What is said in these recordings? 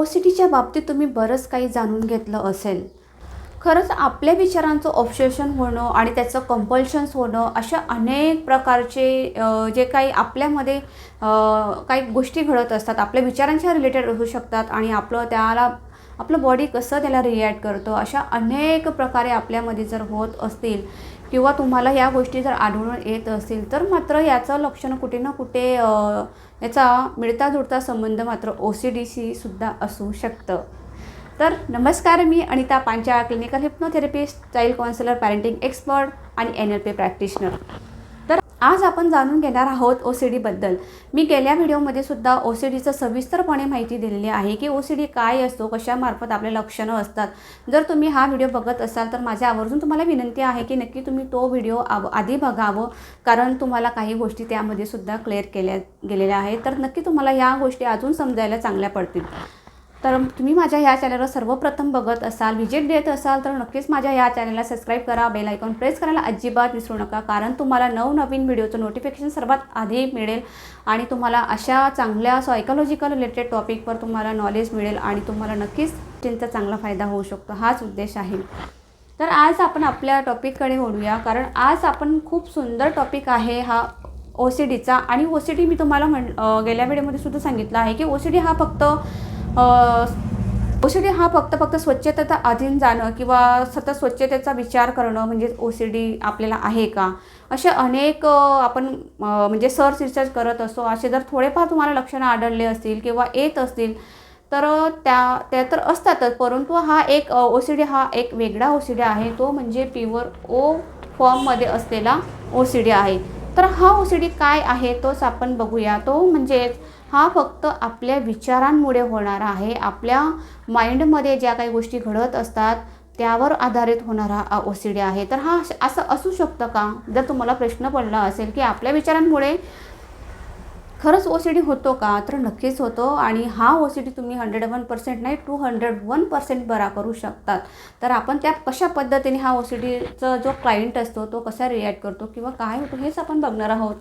ओ C टीच्या बाबतीत तुम्ही बरंच काही जाणून घेतलं असेल. खरंच आपल्या विचारांचं ऑब्सेशन होणं आणि त्याचं कंपल्शन्स होणं अशा अनेक प्रकारचे जे काही आपल्यामध्ये काही गोष्टी घडत असतात आपल्या विचारांच्या रिलेटेड असू शकतात आणि आपलं त्याला आपलं बॉडी कसं त्याला रिॲक्ट करतं अशा अनेक प्रकारे आपल्यामध्ये जर होत असतील किंवा तुम्हाला या गोष्टी जर आढळून येत असतील तर मात्र याचं लक्षण कुठे ना कुठे याचा मिळता जुळता संबंध मात्र ओ सी डी सी सुद्धा असू शकतं. तर नमस्कार मी Anita Panchal clinical hypnotherapist child counsellor parenting expert आणि एन एल पी प्रॅक्टिशनर. आज आपण जाणून घेणार आहोत ओ सी डीबद्दल मी गेल्या व्हिडिओमध्ये सुद्धा ओ सी डीचं सविस्तरपणे माहिती दिलेली आहे की ओ सी डी काय असतो कशामार्फत आपले लक्षणं असतात. जर तुम्ही हा व्हिडिओ बघत असाल तर माझ्या आवर्जून तुम्हाला विनंती आहे की नक्की तुम्ही तो व्हिडिओ आव आधी बघावं कारण तुम्हाला काही गोष्टी त्यामध्ये सुद्धा क्लिअर केल्या गेलेल्या आहेत. तर नक्की तुम्हाला ह्या गोष्टी अजून समजायला चांगल्या पडतील. तर तुम्ही माझ्या ह्या चॅनलवर सर्वप्रथम बघत असाल विजिट देत असाल तर नक्कीच माझ्या ह्या चॅनलला सबस्क्राईब करा बेल आयकॉन प्रेस करायला अजिबात विसरू नका कारण तुम्हाला नवनवीन व्हिडिओचं नोटिफिकेशन सर्वात आधी मिळेल आणि तुम्हाला अशा चांगल्या सायकोलॉजिकल रिलेटेड टॉपिकवर तुम्हाला नॉलेज मिळेल आणि तुम्हाला नक्कीच त्यांचा चांगला फायदा होऊ शकतो हाच उद्देश आहे. तर आज आपण आपल्या टॉपिककडे वळूया कारण आज आपण खूप सुंदर टॉपिक आहे हा ओ सी डीचा आणि ओ सी डी मी तुम्हाला म्हण गेल्या वेळेमध्ये सुद्धा सांगितलं आहे की ओ सी डी हा फक्त ओ सी डी हा फक्त फक्त स्वच्छतेचा अधीन जाणं किंवा सतत स्वच्छतेचा विचार करणं म्हणजे ओ सी डी आपल्याला आहे का? असे अनेक आपण म्हणजे सर्च रिसर्च करत असतो असे जर थोडेफार तुम्हाला लक्षणं आढळले असतील किंवा येत असतील तर त्या त्या तर असतातच परंतु हा एक ओ सी डी हा एक वेगळा ओ सी डी आहे. तो म्हणजे प्युअर ओ फॉर्ममध्ये असलेला ओ सी डी आहे. तर हा ओ सी डी काय आहे? तोच आपण बघूया. तो म्हणजेच हा फक्त आपल्या विचारांमुळे होणारा आहे. आपल्या माइंडमध्ये ज्या काही गोष्टी घडत असतात त्यावर आधारित होणारा ओ सी डी आहे. तर हा असं असू शकतं का? जर तुम्हाला प्रश्न पडला असेल की आपल्या विचारांमुळे खरंच ओ सी डी होतो का? तर नक्कीच होतो आणि हा ओ सी डी तुम्ही हंड्रेड वन पर्सेंट नाही टू हंड्रेड वन पर्सेंट बरा करू शकतात. तर आपण त्या कशा पद्धतीने हा ओ सी डीचा जो क्लायंट असतो तो कसा रिॲक्ट करतो किंवा काय होतो हेच आपण बघणार आहोत.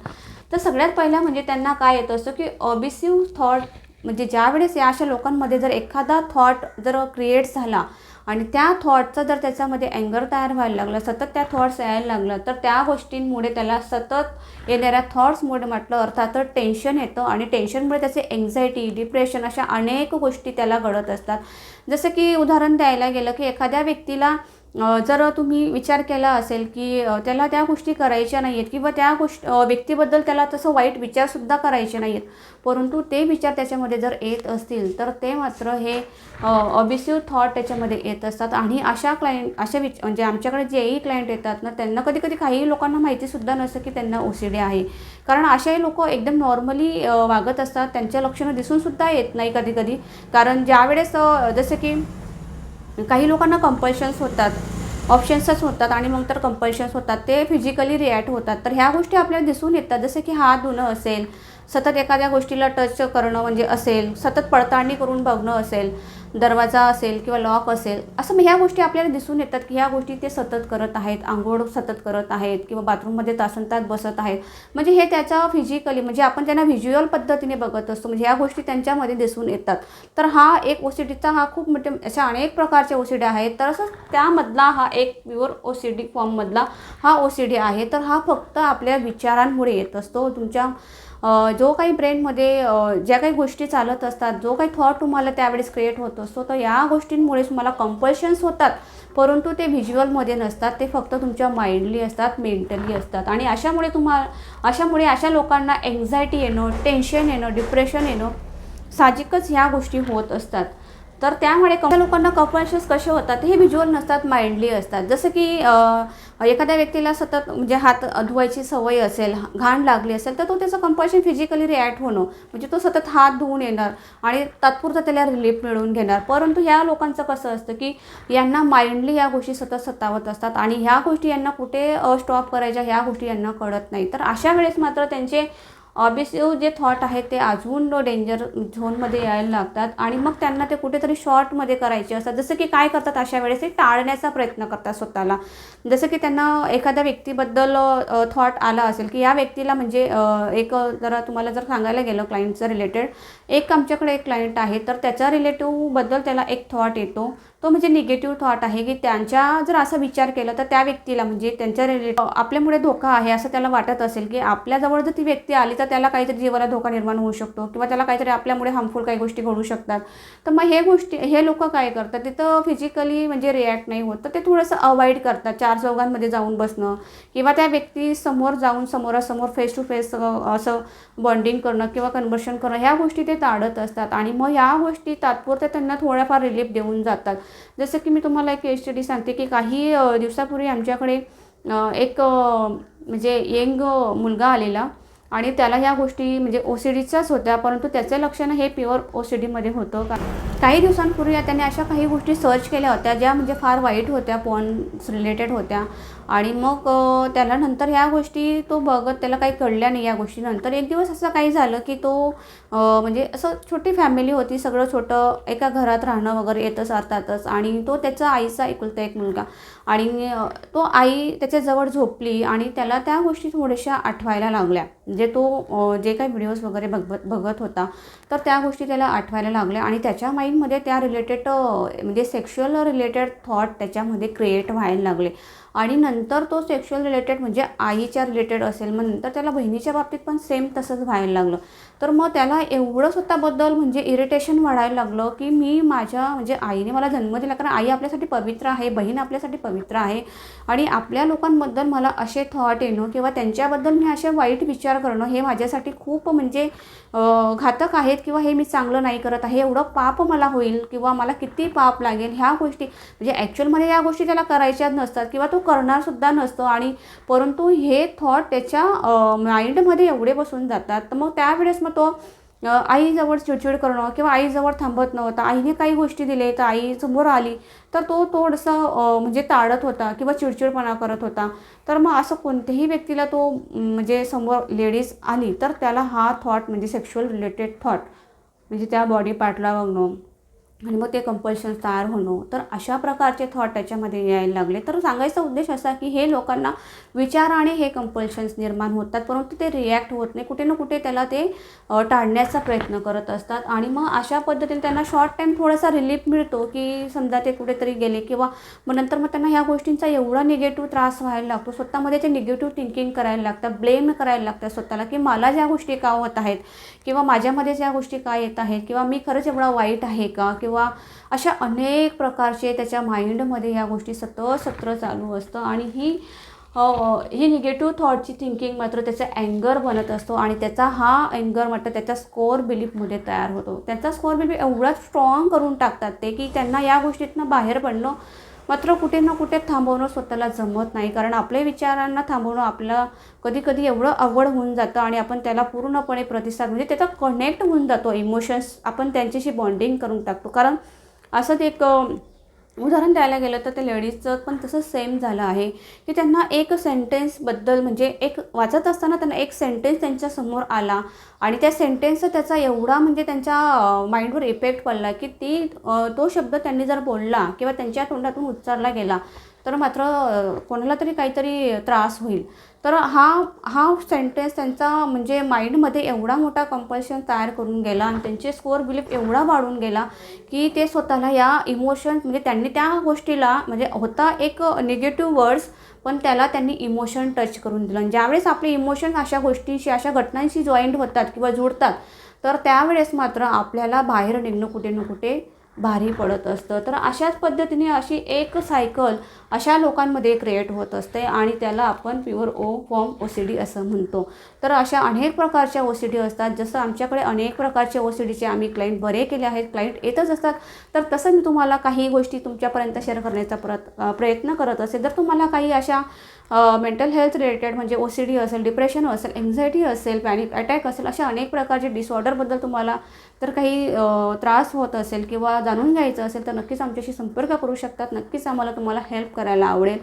तर सगळ्यात पहिलं म्हणजे त्यांना काय येत असतं की ऑबिसिव्ह थॉट म्हणजे ज्यावेळेस या अशा लोकांमध्ये जर एखादा थॉट जर क्रिएट झाला आणि त्या थॉटचं जर त्याच्यामध्ये अँगर तयार व्हायला लागलं सतत त्या थॉट्स यायला लागलं तर त्या गोष्टींमुळे त्याला सतत येणाऱ्या थॉट्समुळे म्हटलं अर्थातच टेन्शन येतं आणि टेन्शनमुळे त्याचे एन्झायटी डिप्रेशन अशा अनेक गोष्टी त्याला घडत असतात. जसं की उदाहरण द्यायला गेलं की एखाद्या व्यक्तीला जर तुम्ही विचार केला असेल की त्याला त्या गोष्टी करायच्या नाही आहेत किंवा त्या गोष्ट व्यक्तीबद्दल त्याला तसं वाईट विचारसुद्धा करायचे नाही आहेत परंतु ते विचार त्याच्यामध्ये जर येत असतील तर ते मात्र हे ऑबिसिव्ह थॉट त्याच्यामध्ये येत असतात. आणि अशा क्लायंट अशा विच म्हणजे आमच्याकडे जेही क्लायंट येतात ना त्यांना कधी कधी काही लोकांना माहितीसुद्धा नसतं की त्यांना ओ सी डी आहे. कारण अशाही लोक एकदम नॉर्मली वागत असतात. त्यांच्या लक्षणं दिसूनसुद्धा येत नाही कधी कधी कारण ज्यावेळेस जसं की काही लोकांना कंपल्शन्स होतात ऑप्शन्सच होतात आणि मग तर कंपल्शन्स होतात. ते फिजिकली रिॲक्ट होतात. तर ह्या गोष्टी आपल्याला दिसून येतात. जसं की हात धुणं असेल सतत एखाद्या गोष्टीला टच करणं म्हणजे असेल सतत पडताळणी करून बघणं असेल दरवाजा असेल किंवा लॉक असेल असं मग ह्या गोष्टी आपल्याला दिसून येतात की ह्या गोष्टी ते सतत करत आहेत आंघोळ सतत करत आहेत किंवा बाथरूममध्ये तासन तास बसत आहेत. म्हणजे हे त्याच्या फिजिकली म्हणजे आपण त्यांना व्हिज्युअल पद्धतीने बघत असतो म्हणजे ह्या गोष्टी त्यांच्यामध्ये दिसून येतात. तर हा एक ओ सी डीचा हा खूप मोठे अशा अनेक प्रकारचे ओ सी डी आहेत. तर असं त्यामधला हा एक प्युअर ओ सी डी फॉर्ममधला हा ओ सी डी आहे. तर हा फक्त आपल्या विचारांमुळे येत असतो. तुमच्या जो काही ब्रेनमध्ये ज्या काही गोष्टी चालत असतात जो काही थॉट तुम्हाला त्यावेळेस क्रिएट होत असतो तर या गोष्टींमुळे तुम्हाला कंपल्शन्स होतात. परंतु ते व्हिज्युअलमध्ये नसतात ते फक्त तुमच्या माइंडली असतात मेंटली असतात. आणि अशामुळे तुम्हाला अशामुळे अशा लोकांना एन्झायटी येणं टेन्शन येणं डिप्रेशन येणं साहजिकच ह्या गोष्टी होत असतात. तर त्यामुळे काही लोकांना कंपल्शन्स कसे होतात हे व्हिज्युअल नसतात माइंडली असतात. जसं की एखाद्या व्यक्तीला सतत म्हणजे हात धुवायची सवय असेल घाण लागली असेल तर तो त्याचं कंपल्शन फिजिकली रिॲक्ट होणं म्हणजे तो सतत हात धुवून येणार आणि तात्पुरता त्याला रिलीफ मिळवून घेणार. परंतु ह्या लोकांचं कसं असतं की यांना माइंडली या गोष्टी सतत सतावत असतात आणि ह्या गोष्टी यांना कुठे स्टॉप करायच्या ह्या गोष्टी यांना कळत नाही. तर अशा वेळेस मात्र त्यांचे ऑबिसिव्ह जे थॉट आहेत ते अजून डेंजर झोनमध्ये यायला लागतात. आणि मग त्यांना ते कुठेतरी शॉर्टमध्ये करायचे असतात. जसं की काय करतात अशा वेळेस ते टाळण्याचा प्रयत्न करतात स्वतःला. जसं की त्यांना एखाद्या व्यक्तीबद्दल थॉट आला असेल की या व्यक्तीला म्हणजे एक जरा तुम्हाला जर सांगायला गेलं क्लायंटचं रिलेटेड एक आमच्याकडे एक क्लायंट आहे तर त्याच्या रिलेटिव्हबद्दल त्याला एक थॉट येतो. तो म्हणजे निगेटिव्ह थॉट आहे की त्यांच्या जर असा विचार केला तर त्या व्यक्तीला म्हणजे त्यांच्या रिलेटिव्ह आपल्यामुळे धोका आहे असं त्याला वाटत असेल की आपल्याजवळ जर ती व्यक्ती आली तर त्याला काहीतरी जीवाला धोका निर्माण होऊ शकतो किंवा त्याला काहीतरी आपल्यामुळे हार्मफुल काही गोष्टी घडू शकतात. तर मग हे गोष्टी हे लोक काय करतात? तिथं फिजिकली म्हणजे रिॲक्ट नाही होत. तर ते थोडंसं अवॉइड करतात. चार चौघांमध्ये जाऊन बसणं किंवा त्या व्यक्ती समोर जाऊन समोरासमोर फेस टू फेस असं बॉन्डिंग करणं किंवा कन्वर्शन करणं ह्या गोष्टी ते टाळत असतात. आणि मग ह्या गोष्टी तात्पुरत्या त्यांना थोड्याफार रिलीफ देऊन जातात. जसं की मी तुम्हाला एक केस स्टडी सांगते की काही दिवसापूर्वी आमच्याकडे एक म्हणजे यंग मुलगा आलेला आणि त्याला ह्या गोष्टी म्हणजे ओ सी डीचाच होत्या परंतु त्याचं लक्षण हे प्युअर ओ सी डीमध्ये होतं. का काही दिवसांपूर्वी त्याने अशा काही गोष्टी सर्च केल्या होत्या ज्या म्हणजे फार वाईट होत्या पॉन्स रिलेटेड होत्या. आणि मग त्याला नंतर ह्या गोष्टी तो बघत त्याला काही कळल्या नाही या गोष्टीनंतर एक दिवस असं काही झालं की तो म्हणजे असं छोटी फॅमिली होती सगळं छोटं एका घरात राहणं वगैरे येतच अर्थातच. आणि तो त्याचा आईचा एकुलता एक मुलगा. आणि तो आई त्याच्याजवळ झोपली आणि त्याला त्या गोष्टी थोड्याशा आठवायला लागल्या. म्हणजे तो जे काही व्हिडिओज वगैरे बघत बघत होता तर त्या गोष्टी त्याला आठवायला लागल्या. आणि त्याच्या माई माइंडमध्ये त्या रिलेटेड म्हणजे सेक्शुअल रिलेटेड थॉट त्याच्यामध्ये क्रिएट व्हायला लागले. आणि नंतर तो सेक्शुअल रिलेटेड म्हणजे आईच्या रिलेटेड असेल मग नंतर त्याला बहिणीच्या बाबतीत पण सेम तसंच व्हायला लागलं. तर मग त्याला एवढं स्वतःबद्दल म्हणजे इरिटेशन वाढायला लागलं की मी माझ्या म्हणजे आईने मला जन्म दिला कारण आई आपल्यासाठी पवित्र आहे बहीण आपल्यासाठी पवित्र आहे. आणि आपल्या लोकांबद्दल मला असे थॉट येणं किंवा त्यांच्याबद्दल मी असे वाईट विचार करणं हे माझ्यासाठी खूप म्हणजे घातक आहेत किंवा हे मी चांगलं नाही करत आहे एवढं पाप मला होईल किंवा मला किती पाप लागेल ह्या गोष्टी म्हणजे ॲक्च्युअलमध्ये या गोष्टी त्याला करायच्याच नसतात किंवा तो करणारसुद्धा नसतो आणि परंतु हे थॉट त्याच्या माइंडमध्ये एवढे बसून जातात. तर मग त्यावेळेस मग तो आईजवळ चिडचिड करणं किंवा आईजवळ थांबत नव्हता. आईने काही गोष्टी दिले तर आई समोर आली तर तो थोडंसं म्हणजे टाळत होता किंवा चिडचिडपणा करत होता. तर मग असं कोणत्याही व्यक्तीला तो म्हणजे समोर लेडीज आली तर त्याला हा थॉट म्हणजे सेक्शुअल रिलेटेड थॉट म्हणजे त्या बॉडी पार्टला बघणं आणि मग ते कंपल्शन तयार होणं. तर अशा प्रकारचे थॉट त्याच्यामध्ये यायला लागले. तर सांगायचा उद्देश असा की हे लोकांना विचाराने हे कंपल्शन्स निर्माण होतात. परंतु ते रिॲक्ट होत नाही. कुठे ना कुठे त्याला ते टाळण्याचा प्रयत्न करत असतात. आणि मग अशा पद्धतीने त्यांना शॉर्ट टाईम थोडासा रिलीफ मिळतो की समजा ते कुठेतरी गेले किंवा मग नंतर मग त्यांना ह्या गोष्टींचा एवढा निगेटिव्ह त्रास व्हायला लागतो. स्वतःमध्ये ते निगेटिव्ह थिंकिंग करायला लागतं ब्लेम करायला लागतं स्वतःला की मला ज्या गोष्टी का होत आहेत? किंवा माझ्यामध्ये ज्या गोष्टी का येत आहेत? किंवा मी खरंच एवढा वाईट आहे का? किंवा किंवा अशा अनेक प्रकारचे त्याच्या माइंडमध्ये या गोष्टी सतत सत्र चालू असतं आणि ही ही निगेटिव्ह थॉटची थिंकिंग मात्र त्याचा अँगर बनत असतो आणि त्याचा हा अँगर मात्र त्याच्या स्कोअर बिलीफमध्ये तयार होतो. त्याचा स्कोअर बिलीफ एवढा स्ट्रॉंग करून टाकतात ते की त्यांना या गोष्टीतनं बाहेर पडणं मात्र कुठे ना कुठे थांबवणं स्वतःला जमत नाही. कारण आपल्या विचारांना थांबवणं आपलं कधी कधी एवढं अवघड होऊन जातं आणि आपण त्याला पूर्णपणे प्रतिसाद म्हणजे त्याचा कनेक्ट होऊन जातो. इमोशन्स आपण त्यांच्याशी बॉन्डिंग करून टाकतो. कारण असंच एक उदाहरण द्यायला गेलं तर ते लेडीजचं पण तसं सेम झालं आहे की त्यांना एक सेंटेन्सबद्दल म्हणजे एक वाचत असताना त्यांना एक सेंटेन्स त्यांच्यासमोर आला आणि त्या सेंटेन्सचा त्याचा एवढा म्हणजे त्यांच्या माइंडवर इफेक्ट पडला की ती तो शब्द त्यांनी जर बोलला किंवा त्यांच्या तोंडातून उच्चारला गेला तर मात्र कोणाला तरी काहीतरी त्रास होईल. तर हा हा सेंटेन्स त्यांचा म्हणजे माइंडमध्ये एवढा मोठा कंपल्शन तयार करून गेला आणि त्यांचे स्कोअर बिलीफ एवढा वाढून गेला की ते स्वतःला या इमोशन म्हणजे त्यांनी त्या गोष्टीला म्हणजे होता एक निगेटिव्ह वर्ड्स पण त्याला त्यांनी इमोशन टच करून दिलं. आणि ज्यावेळेस आपले इमोशन अशा गोष्टींशी अशा घटनांशी जॉईंट होतात किंवा जुळतात तर त्यावेळेस मात्र आपल्याला बाहेर निघणं कुठे ना कुठे भारी पडत असतं. तर अशाच पद्धतीने अशी एक सायकल अशा लोकांमध्ये क्रिएट होत असते आणि त्याला आपण pure O form O C D असं म्हणतो. तर अशा अनेक प्रकारच्या ओ सी डी असतात. जसं आमच्याकडे अनेक प्रकारचे ओ सी डीचे आम्ही क्लायंट बरे केले आहेत. क्लायंट येतच असतात. तर तसं मी तुम्हाला काही गोष्टी तुमच्यापर्यंत शेअर करण्याचा प्रत प्रयत्न करत असेल. जर तुम्हाला काही अशा मेंटल हेल्थ रिलेटेड म्हणजे ओ सी डी असेल डिप्रेशन असेल एन्झायटी असेल पॅनिक अटॅक असेल अशा अनेक प्रकारचे डिसऑर्डरबद्दल तुम्हाला जर काही त्रास होत असेल किंवा जाणून घ्यायचं असेल तर नक्कीच आमच्याशी संपर्क करू शकतात. नक्कीच आम्हाला तुम्हाला हेल्प करायला आवडेल.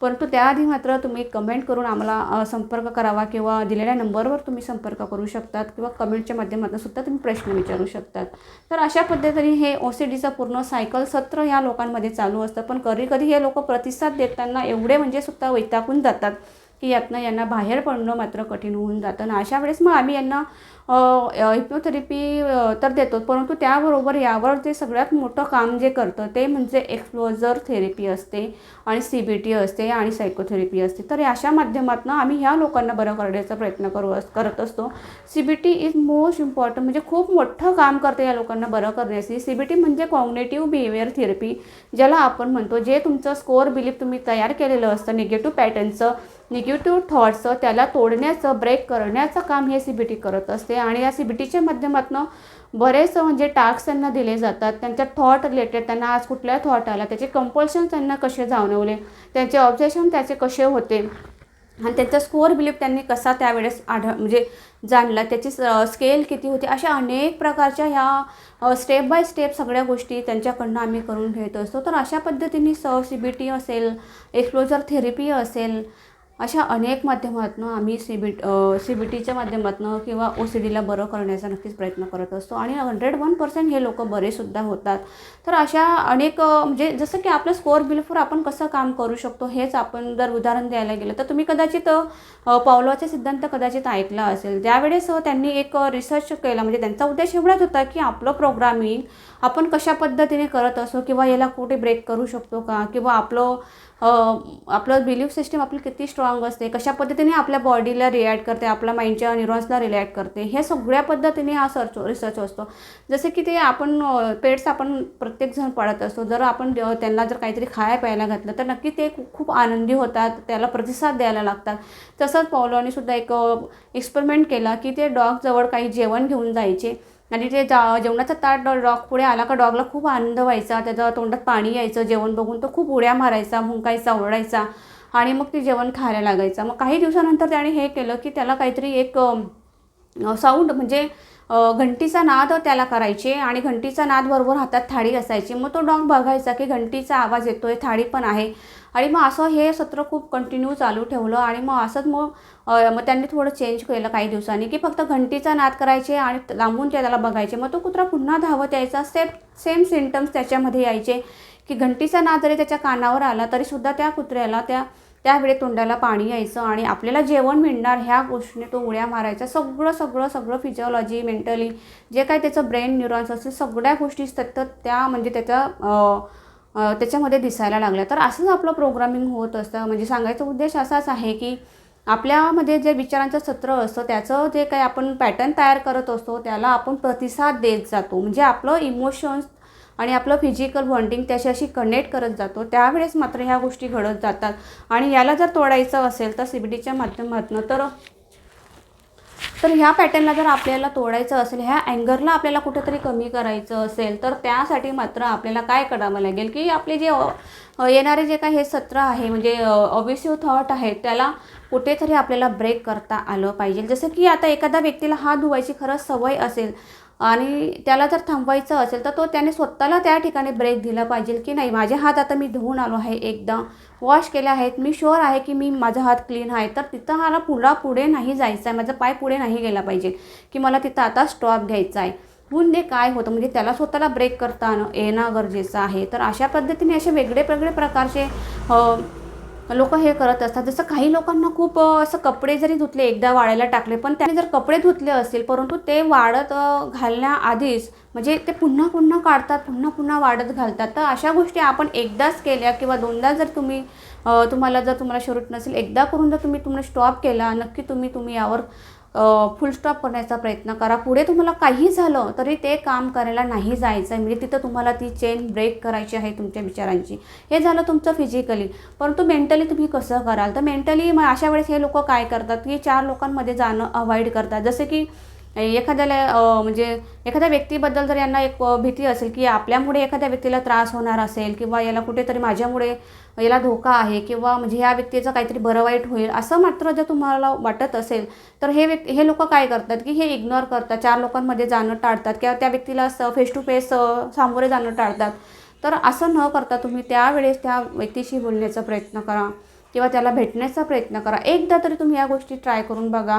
परंतु त्याआधी मात्र तुम्ही कमेंट करून आम्हाला संपर्क करावा किंवा दिलेल्या नंबरवर तुम्ही संपर्क करू शकतात किंवा कमेंटच्या माध्यमातून सुद्धा तुम्ही प्रश्न विचारू शकतात. तर अशा पद्धतीने हे ओ सी डीचं पूर्ण सायकल सत्र या लोकांमध्ये चालू असतं. पण कधी कधी हे लोक प्रतिसाद देताना एवढे म्हणजे सुद्धा वैतागून जातात की यातनं यांना बाहेर पडणं मात्र कठीण होऊन जातं. आणि अशा वेळेस मग आम्ही यांना हिप्नोथेरपी तर देतो परंतु त्याबरोबर यावर जे सगळ्यात मोठं काम जे करतं ते म्हणजे एक्सप्लोजर थेरपी असते आणि सी बी टी असते आणि सायकोथेरपी असते. तर अशा माध्यमातून आम्ही ह्या लोकांना बरं करण्याचा प्रयत्न करू अस करत असतो. C B T is most important म्हणजे खूप मोठं काम करते या लोकांना बरं करण्याची सी बी टी म्हणजे कॉग्नेटिव्ह बिहेवियर थेरपी ज्याला आपण म्हणतो जे तुमचं स्कोअर बिलीफ तुम्ही तयार केलेलं असतं निगेटिव्ह पॅटर्नचं निगेटिव्ह थॉट्सचं त्याला तोडण्याचं ब्रेक करण्याचं काम हे सी बी टी करत असते. आणि या सी बी टीच्या माध्यमातून बरेच म्हणजे टास्क त्यांना दिले जातात. त्यांच्या थॉट रिलेटेड त्यांना आज कुठल्या थॉट आला त्याचे कंपल्शन त्यांना कसे जाणवले त्यांचे ऑब्जेक्शन त्याचे कसे होते आणि त्यांचा स्कोअर बिलीफ त्यांनी कसा त्यावेळेस आढळ म्हणजे जाणला त्याची स्केल किती होती अशा अनेक प्रकारच्या ह्या स्टेप बाय स्टेप सगळ्या गोष्टी त्यांच्याकडनं आम्ही करून घेत असतो. तर अशा पद्धतीने स सी बी टी असेल एक्सप्लोजर थेरपी असेल अशा अनेक माध्यमातून आम्ही सी बी सी बी टीच्या माध्यमातून किंवा ओ सी डीला बरं करण्याचा नक्कीच प्रयत्न करत असतो. आणि हंड्रेड वन पर्सेंट हे लोक बरेसुद्धा होतात. तर अशा अनेक म्हणजे जसं की आपलं स्कोअर बिलफोर आपण कसं काम करू शकतो हेच आपण जर उदाहरण द्यायला गेलं तर तुम्ही कदाचित पावलाचा सिद्धांत कदाचित ऐकला असेल. त्यावेळेस त्यांनी एक रिसर्च केला म्हणजे त्यांचा उद्देश एवढाच होता की आपलं प्रोग्रामिंग आपण कशा पद्धतीने करत असो किंवा याला कुठे ब्रेक करू शकतो का? किंवा आपलं आपलं बिलीफ सिस्टीम आपली किती स्ट्रॉंग असते कशा पद्धतीने आपल्या बॉडीला रिॲक्ट करते आपल्या माइंडच्या न्यूरॉन्सला रिॲक्ट करते हे सगळ्या पद्धतीने हा सर्च रिसर्च असतो. जसे की ते आपण पेट्स आपण प्रत्येकजण पाळत असतो. जर आपण त्यांना जर काहीतरी खाया प्यायला घातलं तर नक्की ते खूप आनंदी होतात त्याला प्रतिसाद द्यायला लागतात. तसंच पॉलोनी सुद्धा एक एक्सपेरिमेंट केला की ते डॉगजवळ काही जेवण घेऊन जायचे. आणि ते जा जेवणाचा ताट डॉग पुढे आला का डॉगला खूप आनंद व्हायचा त्याच्या तोंडात पाणी यायचं जेवण बघून तो खूप उड्या मारायचा भुंकायचा ओरडायचा आणि मग ते जेवण खायला लागायचं. मग काही दिवसानंतर त्याने हे केलं की त्याला काहीतरी एक साऊंड म्हणजे घंटीचा नाद त्याला करायचे आणि घंटीचा नाद बरोबर हातात थाळी असायची. मग तो डॉग बघायचा की घंटीचा आवाज येतोय थाळी पण आहे. आणि मग असं हे सत्र खूप कंटिन्यू चालू ठेवलं आणि मग असंच मग मग त्यांनी थोडं चेंज केलं काही दिवसांनी की फक्त घंटीचा नाद करायचे आणि लांबून ते त्याला बघायचे. मग तो कुत्रा पुन्हा धावत यायचा. सेम सेम सिमटम्स त्याच्यामध्ये यायचे की घंटीचा नाद जरी त्याच्या कानावर आला तरीसुद्धा त्या कुत्र्याला त्या त्यावेळी तोंडाला पाणी यायचं आणि आपल्याला जेवण मिळणार ह्या गोष्टीने तो उड्या मारायचा. सगळं सगळं सगळं फिजिओलॉजी मेंटली जे काही त्याचं ब्रेन न्यूरॉन्स असतील सगळ्या गोष्टी सतत त्या म्हणजे त्याचं त्याच्यामध्ये दिसायला लागल्या. तर असंच आपलं प्रोग्रामिंग होत असतं. म्हणजे सांगायचा उद्देश असाच आहे की आपल्यामध्ये जे विचारांचं सत्र असतं त्याचं जे काही आपण पॅटर्न तयार करत असतो त्याला आपण प्रतिसाद देत जातो. म्हणजे आपलं इमोशन्स आणि आपलं फिजिकल बॉन्डिंग त्याच्याशी कनेक्ट करत जातो. त्यावेळेस मात्र ह्या गोष्टी घडत जातात. आणि याला जर तोडायचं असेल तर सी बी डीच्या माध्यमातून तर तर ह्या पॅटर्नला जर आपल्याला तोडायचं असेल ह्या अँगरला आपल्याला कुठेतरी कमी करायचं असेल तर त्यासाठी मात्र आपल्याला काय करावं लागेल की आपले जे येणारे जे काही हे सत्र आहे म्हणजे ऑबिसिव्ह थॉट आहे त्याला कुठेतरी आपल्याला ब्रेक करता आलं पाहिजे. जसं की आता एखाद्या व्यक्तीला हात धुवायची खरंच सवय असेल आणि त्याला जर थांबवायचं असेल तर तो त्याने स्वतःला त्या ठिकाणी ब्रेक दिला पाहिजे की नाही? माझे हात आता मी धुवून आलो आहे एकदा. वॉश केले आहेत. मी शुअर आहे की मी माझा हात क्लीन आहे. तर तिथं मला पुढा पुढे नाही जायचं आहे. माझा पाय पुढे नाही गेला पाहिजे की मला तिथं आता स्टॉप घ्यायचा आहे. होऊन दे काय होतं? म्हणजे त्याला स्वतःला ब्रेक करता येणं गरजेचं आहे. तर अशा पद्धतीने असे वेगळे वेगळे प्रकारचे लोक हे करत असतात. जसं काही लोकांना खूप असं कपडे जरी धुतले एकदा वाळायला टाकले पण त्याने जर कपडे धुतले असतील परंतु ते वाढत घालण्याआधीच म्हणजे ते पुन्हा पुन्हा काढतात पुन्हा पुन्हा वाढत घालतात. तर अशा गोष्टी आपण एकदाच केल्या किंवा दोनदा जर तुम्ही तुम्हाला जर तुम्हाला शरूट नसेल एकदा करून जर तुम्ही तुम्हाला स्टॉप केला नक्की तुम्ही तुम्ही यावर फुल स्टॉप करण्याचा प्रयत्न करा. पुढे तुम्हाला काही झालं तरी ते काम करायला नाही जायचं आहे म्हणजे तिथं तुम्हाला ती चेन ब्रेक करायची आहे तुमच्या विचारांची. हे झालं तुमचं फिजिकली परंतु मेंटली तुम्ही कसं कराल? तर मेंटली मग अशा वेळेस हे लोक काय करतात? की चार लोकांमध्ये जाणं अवॉइड करतात. जसे की एखाद्याला म्हणजे एखाद्या व्यक्तीबद्दल जर यांना एक भीती असेल की आपल्यामुळे एखाद्या व्यक्तीला त्रास होणार असेल किंवा याला कुठेतरी माझ्यामुळे याला धोका आहे किंवा म्हणजे ह्या व्यक्तीचं काहीतरी बरं वाईट होईल असं मात्र जर तुम्हाला वाटत असेल तर हे व्यक्ती हे लोक काय करतात की हे इग्नोर करतात चार लोकांमध्ये जाणं टाळतात किंवा त्या व्यक्तीला स फेस टू फेस सामोरे जाणं टाळतात. तर असं न करता तुम्ही त्यावेळेस त्या व्यक्तीशी बोलण्याचा प्रयत्न करा किंवा त्याला भेटण्याचा प्रयत्न करा. एकदा तरी तुम्ही या गोष्टी ट्राय करून बघा.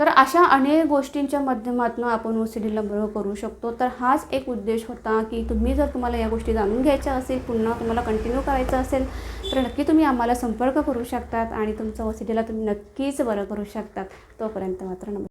तर अशा अनेक गोष्टींच्या माध्यमातून आपण ओ सी डीला बरं करू शकतो. तर हाच एक उद्देश होता की तुम्ही जर तुम्हाला या गोष्टी जाणून घ्यायच्या असेल पुन्हा तुम्हाला कंटिन्यू करायचं असेल तर नक्की तुम्ही आम्हाला संपर्क करू शकतात आणि तुमचं ओ सी डीला तुम्ही नक्कीच बरं करू शकतात. तोपर्यंत मात्र नमस्कार.